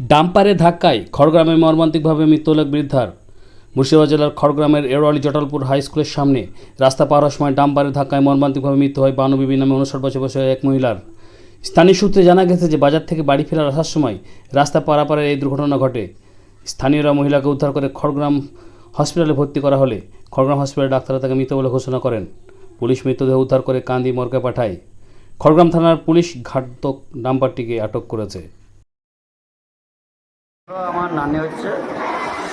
ডাম্পারে ধাক্কায় খড়গ্রামে মর্মান্তিকভাবে মৃত্যু হল বৃদ্ধার। মুর্শিদাবাদ জেলার খড়গ্রামের এরওয়ালি জটালপুর হাই স্কুলের সামনে রাস্তা পার হওয়ার সময় ডাম্পারের ধাক্কায় মর্মান্তিকভাবে মৃত্যু হয় বানুবিবি নামে উনষাট বছর বয়সী এক মহিলার। স্থানীয় সূত্রে জানা গেছে যে বাজার থেকে বাড়ি ফেরার আসার সময় রাস্তা পারাপারে এই দুর্ঘটনা ঘটে। স্থানীয়রা মহিলাকে উদ্ধার করে খড়গ্রাম হসপিটালে ভর্তি করা হলে খড়গ্রাম হসপিটালের ডাক্তাররা তাকে মৃত বলে ঘোষণা করেন। পুলিশ মৃতদেহ উদ্ধার করে কান্দি মর্গে পাঠায়। খড়গ্রাম থানার পুলিশ ঘাতক ডাম্পারটিকে আটক করেছে। আমার নানি হচ্ছে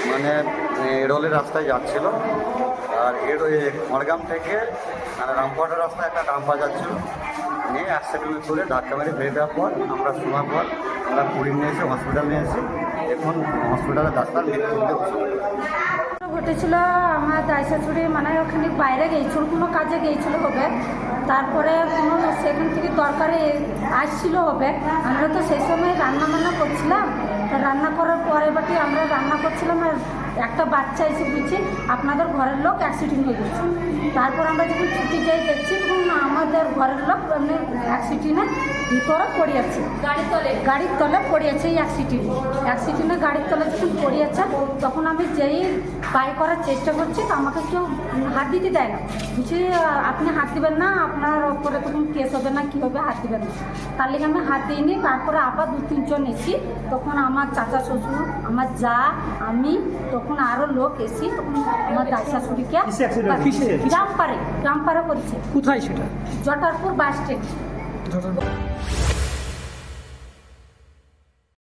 মানে এরোলের রাস্তায় যাচ্ছিল। আর এর ওই মড়গ্রাম থেকে মানে রামপুরহাটের রাস্তায় একটা ডাম্পা যাচ্ছিল। নিয়ে অ্যাক্সিডেন্ট করে ধাক্কা মেরে ফেলে দেওয়ার পর আমরা শোনার পর আমরা পুরী নিয়ে এসে হসপিটাল নিয়ে এসে এখন হসপিটালে ডাক্তার ঘটেছিল, আমার দায় শাশুড়ি মানে ওখানে বাইরে গিয়েছিল কোনো কাজে গিয়েছিল হবে। তারপরে কোনো সেখান থেকে দরকারে আসছিল হবে। আমরা তো সেই সময় রান্না বান্না করছিলাম রান্না করার বাটি আমরা রান্না করছিলাম আর একটা বাচ্চা এসে বলছে আপনাদের ঘরের লোক অ্যাক্সিডেন্ট হয়ে গেছে। তারপর আমরা যখন ছুটি যাই দেখছি তখন আমাদের ঘরের লোক এমনি অ্যাক্সিডেন্টে ভিতরে পড়ে আছে। গাড়ির তলে? গাড়ির তলে পড়ে আছে এই অ্যাক্সিডেন্ট অ্যাক্সিডেন্টে গাড়ির তলে যখন পড়ে আছে তখন আমি যেই বাই করার চেষ্টা করছি তো আমাকে কেউ হাত দিতে দেয় না। আহ, আপনি হাত দিবেন না আপনার ওপরে তখন কেস হবে না কী হবে হাত দিবেন না। তার লিগে আমি হাত দিইনি। তারপরে আবার দু তিনজন এসি তখন আমার চাচা শ্বশুর আমার যা আমি তখন আরও লোক এসে আমার দাই শাশুড়িকে জামপারে জাম্পারে করছে। কোথায় সেটা? Jotarpur bus stand.